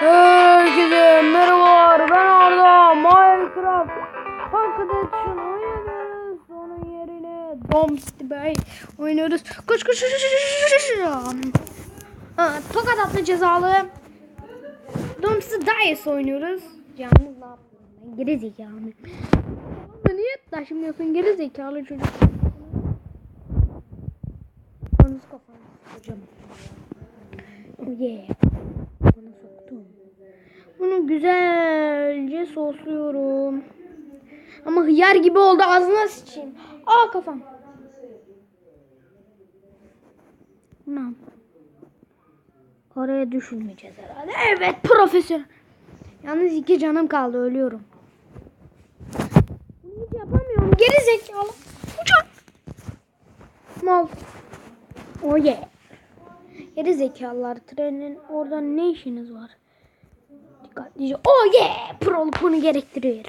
Herkese merhabalar ben Arda Minecraft Arkadaşın oynuyoruz. Onun yerine Dom City Bay oynuyoruz. Koş koş koş koş koş Tokat atlı cezalı. Dom City Dice oynuyoruz. Yalnız ne yaptım ben geri zekalı Niye taşımıyorsun geri zekalı çocuk? Yalnız kafanı hocam. Yeah. Bunu güzelce sosluyorum. Ama hıyar gibi oldu ağzına sıçayım. Aa kafam. Tamam. Oraya düşürmeyeceğiz herhalde. Evet profesör. Yalnız iki canım kaldı ölüyorum. Bunu hiç yapamıyorum. Geri zekalı. Uçak. Mal. Oh yeah. Geri zekalılar trenin orada ne işiniz var? diyeceğim. Oh yeah! Proluk bunu gerektiriyor.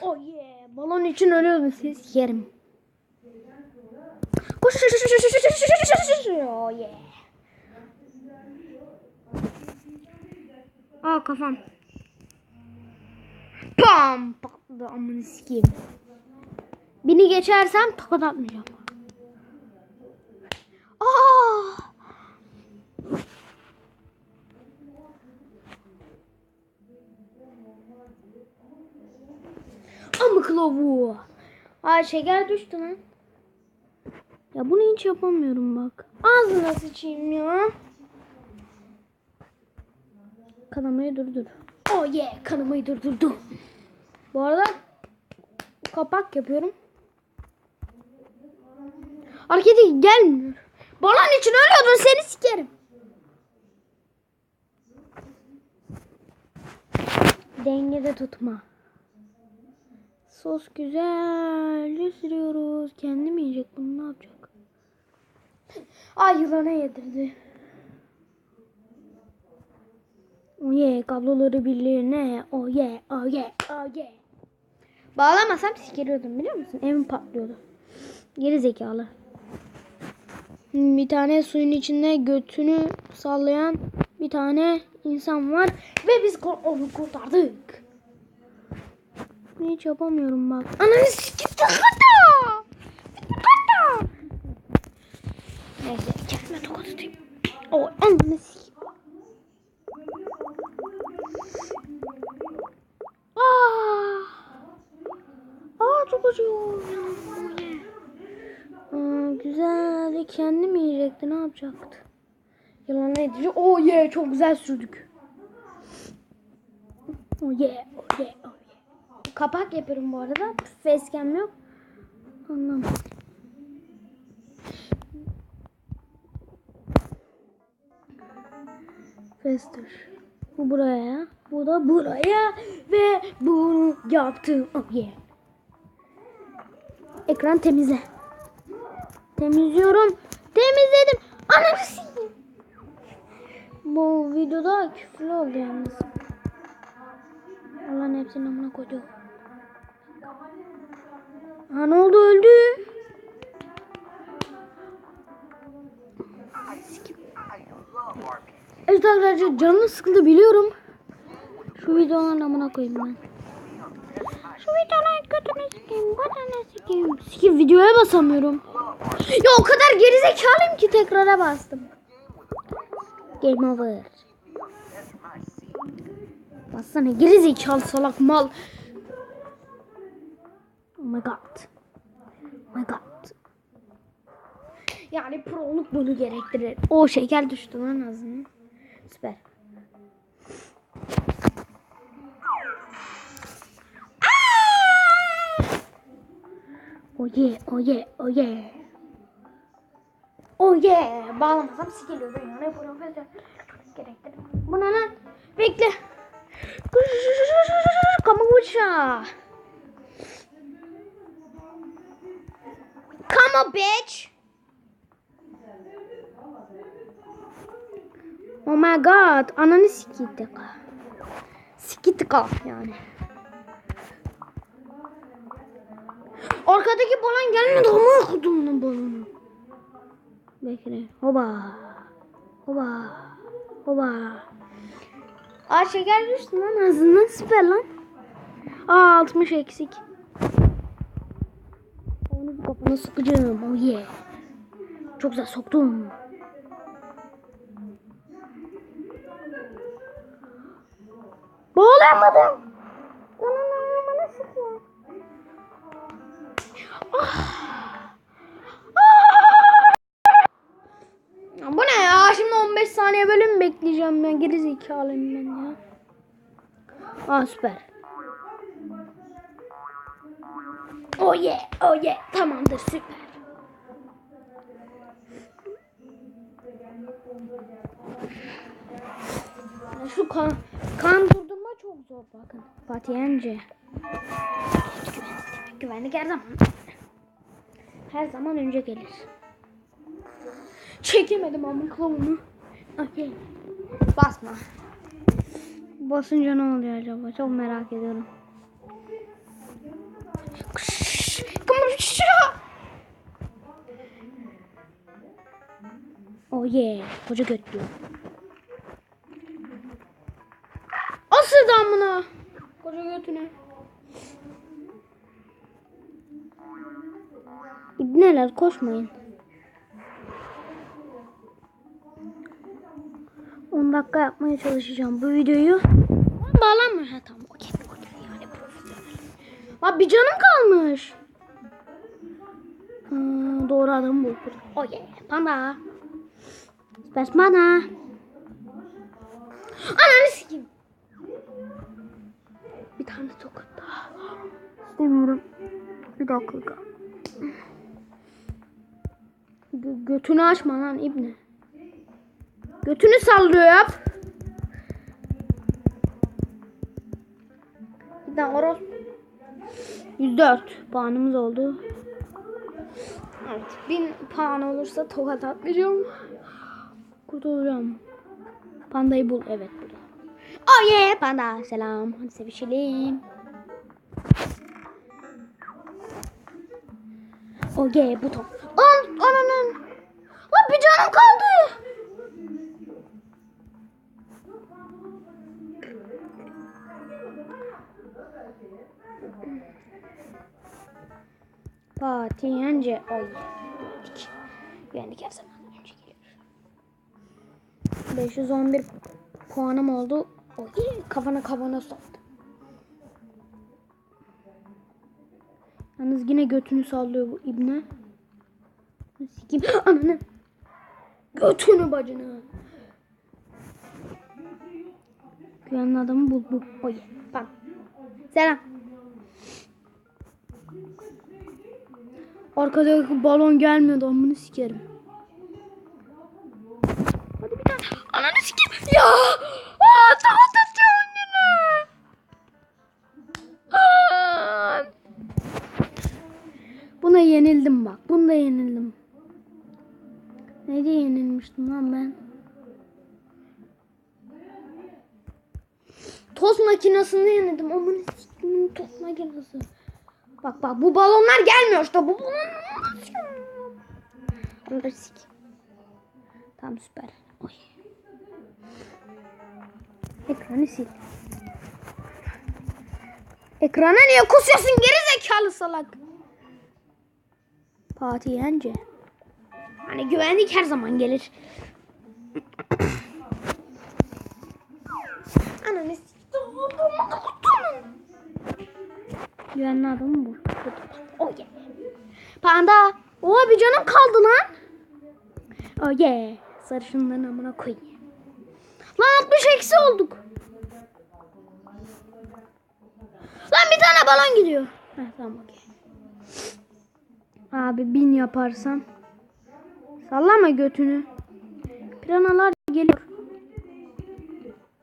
Oh yeah! Balon için ölüyorum siz yerim. Koş koş koş koş koş koş koş Oh yeah! Aa kafam. Pam patladı amını sikeyim. Bini geçersem tokat atmayacağım. Aa! Amık lavuğu. Ay şeker düştü lan. Ya bunu hiç yapamıyorum bak. Ağzına sıçayım ya. Kanamayı durdur. Oh yeah kanamayı durdurdum. Bu arada kapak yapıyorum. Hareketi gelmiyor. Balon için ölüyordun seni sikerim. Dengede tutma. Sos güzelce sürüyoruz. Kendi mi yiyecek bunu ne yapacak? Ay yılana yedirdi. Oh yeah kabloları birliğine. Oh yeah oh yeah oh yeah. Bağlamasam sikeriyordum biliyor musun? Evim patlıyordu. Geri zekalı. Bir tane suyun içinde götünü sallayan bir tane insan var ve biz onu kurtardık. Hiç yapamıyorum bak. Ananı sikip takata. Takata. Neyse kendime tokat atayım. O ananı sikip. Aa. Aa çok acıyor. Aa, güzel. Kendi mi yiyecekti? Ne yapacaktı? Yalan edici. Oh yeah. Çok güzel sürdük. Oh yeah. Oh yeah. Oh yeah. Kapak yapıyorum bu arada. Facecam yok. Anlam. Faster. Bu buraya. Bu da buraya. Ve bunu yaptım. Oh yeah. Ekran temizle. Temizliyorum. Temizledim. Ananı. Bu videoda küfürlü oldu yalnız. Allah'ın hepsini amına koydu. Ha ne oldu öldü. Evet arkadaşlar canım sıkıldı biliyorum. Şu videoların amına koyayım ben. Şu videoların götünü sikeyim, götünü sikeyim. Sikeyim videoya basamıyorum. Ya o kadar gerizekalıyım ki tekrara bastım. Game over. Bassana gerizekalı salak mal my god. My god. Yani proluk bunu gerektirir. O şeker düştü lan ağzına. Süper. Ah! Oye, oye, oye. Oye. Bağlamasam sikiliyor ben yana profesör. Gerektir. Bu ne lan? Bekle. Kamu uçağı. On bitch. Oh my god. Ananı sikittik. Sikittik yani. Arkadaki balon gelmedi ama okudum lan balonu. Bekle. Hoba. Oba. Oba. Aa şeker düştü lan ağzından süper lan. Aa 60 eksik. Kafana sokacağım. Oh yeah. Çok güzel soktum. Bağlayamadım. Onun ayağımına sıkıyor. Ya bu ne ya? Şimdi 15 saniye bölüm bekleyeceğim ben. Geri zekalıyım ben ya. Aa süper. Oh yeah, oh yeah. Tamamdır süper. Şu kan, kan durdurma çok zor bakın. Fatih Yence. Güvenlik, güvenlik her zaman. Her zaman önce gelir. Çekemedim ama kavunu. Okey. Basma. Basınca ne oluyor acaba? Çok merak ediyorum. Kış, kımırışa. Oh yeah. Koca göt diyor. Asıl damına. Koca götüne. İbneler koşmayın. 10 dakika yapmaya çalışacağım bu videoyu. Bağlanma. Ha tamam okey. Yani profesyonel. Aa bir canım kalmış. Ha, doğru adamı bulduk. Oh yeah. Panda. Space panda. Ananı sikeyim. Bir tane tokat daha. İstemiyorum. Bir dakika. Gö- götünü açma lan ibne. Götünü sallıyor yap. Bir daha oros. 104 puanımız oldu. Evet. 1000 puan olursa tokat atmayacağım. Kurtulacağım. Pandayı bul. Evet burada. Oh yeah panda. Selam. Hadi sevişelim. Oh yeah buton. An ananın. Lan bir canım kaldı. Fatih Yence. Ay. Yendik. Yendik her zaman. Önce geliyor. 511 puanım oldu. Oy. Kafana kafana soktu. Yalnız yine götünü sallıyor bu ibne. Sikeyim. Ananı. Götünü bacını. Güvenli adamı bul bu. Oy. Bak. Selam. Arkadaki balon gelmiyordu amını sikerim. Hadi bir tane. Ananı sikeyim. Ya. Aa, daha tutacağım yine. Aa. Buna yenildim bak. Bunda yenildim. Neydi yenilmiştim lan ben? Tost makinesinde yenildim. Aman sikeyim tost makinesi. Bak bak bu balonlar gelmiyor işte. Bu balonlar Onları sik. Tamam süper. Oy. Ekranı sil. Ekrana niye kusuyorsun geri zekalı salak? Fatih Yence. Hani güvenlik her zaman gelir. Ananı Güvenli adamı bu. Oh yeah. Panda. Oha bir canım kaldı lan. Oh yeah. Sarışınların amına koyayım. Lan 60 eksi olduk. Lan bir tane balon gidiyor. Heh, tamam okey. Abi bin yaparsan. Sallama götünü. Piranalar geliyor.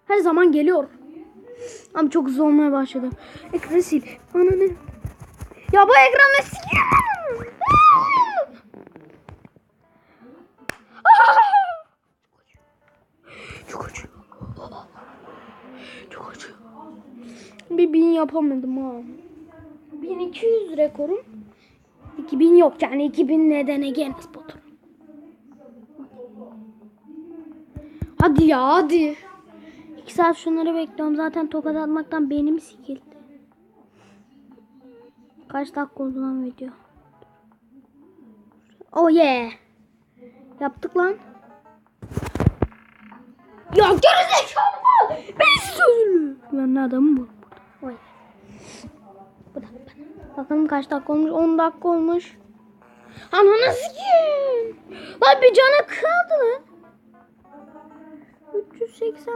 Her zaman geliyor. Abi çok hızlı olmaya başladı. Ekranı sil. Ananı. Ya bu ekranı sil. Çok acıyor. Çok acıyor. Bir bin yapamadım ha. 1200 rekorum. 2000 yok yani 2000 neden Ege'nin spotu. Hadi ya hadi. İki saat şunları bekliyorum. Zaten tokat atmaktan beynim sikildi. Kaç dakika oldu lan video? Oh yeah. Yaptık lan. Ya gerizekalı mal. Ben sözlü. Güvenli adamı bu. Oy. Bu da. Bakalım kaç dakika olmuş? 10 dakika olmuş. Ananı sikeyim. Lan bir canı kaldı lan. 385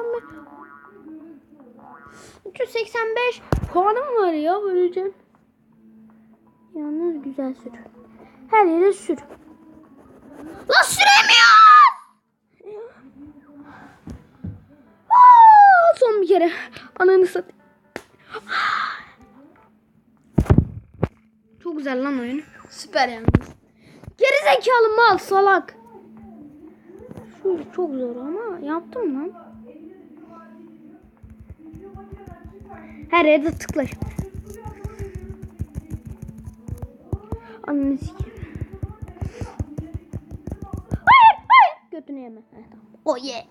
385 puanım var ya öleceğim. Yalnız güzel sür. Her yere sür. Lan süremiyor. Aa, son bir kere. Ananı sat. Çok güzel lan oyun. Süper yalnız. Geri zekalı mal salak. Şu çok zor ama yaptım lan. Her yerde tıkla şimdi. Ananı sikeyim. Hayır hayır. Götünü yeme. Heh, tamam. Oh yeah.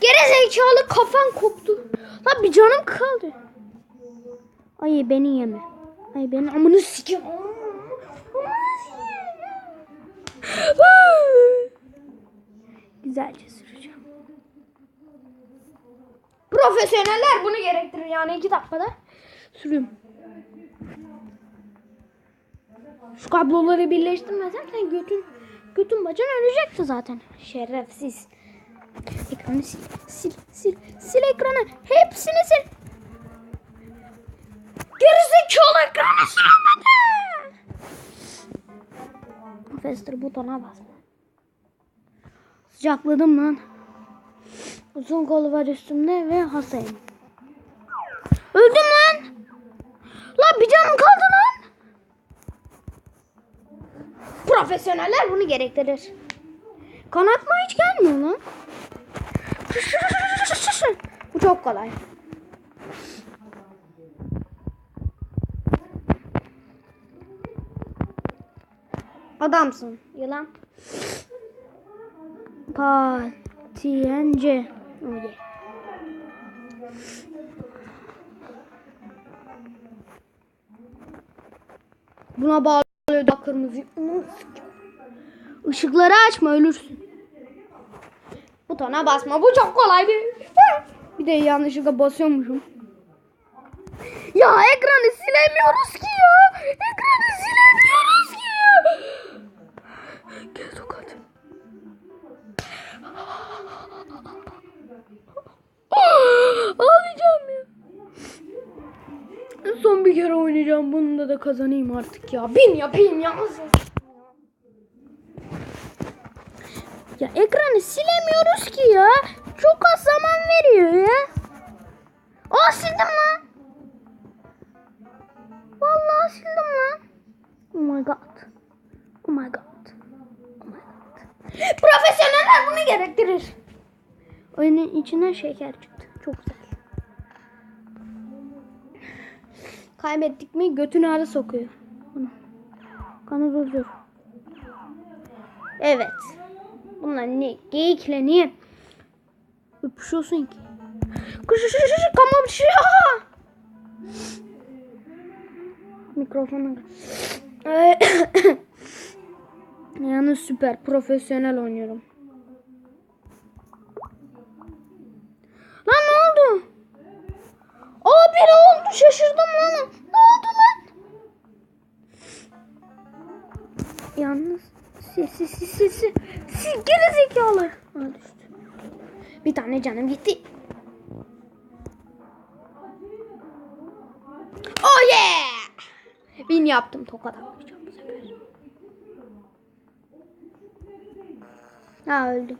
Geri zekalı kafan koptu. Lan bir canım kaldı. Ay beni yeme. Ay beni amını sikeyim. Güzelce süreceğim. Profesyoneller bunu gerektirir yani iki dakikada sürüyorum. Şu kabloları birleştirmezsen götün götün bacan ölecekti zaten. Şerefsiz. Ekranı sil, sil, sil, sil ekranı. Hepsini sil. Gerizekalı ekranı silemedi. Faster butona bas. Sıcakladım lan. Uzun kolu var üstümde ve hastayım. Öldüm lan. Lan bir canım kaldı lan. Profesyoneller bunu gerektirir. Kanatma hiç gelmiyor lan. Bu çok kolay. Adamsın yılan. Patiyence. Öyle. Buna bağlıyor da kırmızı. Işıkları açma ölürsün. Butona basma. Bu çok kolay bir. Bir de yanlışlıkla basıyormuşum. Ya ekranı silemiyoruz ki ya. Ekranı silemiyoruz ki ya. Gel tokat. Ağlayacağım ya. Son bir kere oynayacağım. Bunda da kazanayım artık ya. Bin ya bin ya. Ya ekranı silemiyoruz ki ya. Çok az zaman veriyor ya. Aa sildim lan. Vallahi sildim lan. Oh my god. Oh my god. Oh my god. Profesyoneller bunu gerektirir. Oyunun içinden şeker çıktı. Çok güzel. Kaybettik mi götünü ara sokuyor. Kanı durdur. Evet. Bunlar ne? Geyikle niye öpüşüyorsun ki? Kuş kuş kuş kamam şu. Mikrofonu. Ee, Yalnız süper profesyonel oynuyorum. Lan ne oldu? Aa biri oldu şaşırdım lan. Ne oldu lan? Yalnız sil sil sil. Sil geri zekalı. Bir tane canım gitti. Oh yeah! Bin yaptım tokat atmayacağım bu sefer. Ha öldüm.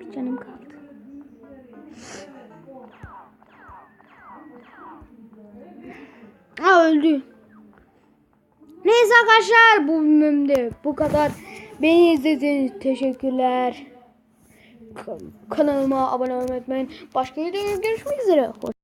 Bir canım kaldı. Ha öldü. Neyse arkadaşlar bu bölümde bu kadar. Beni izlediğiniz teşekkürler. Kanalıma abone olmayı unutmayın. Başka videoda görüşmek üzere. Hoşçakalın.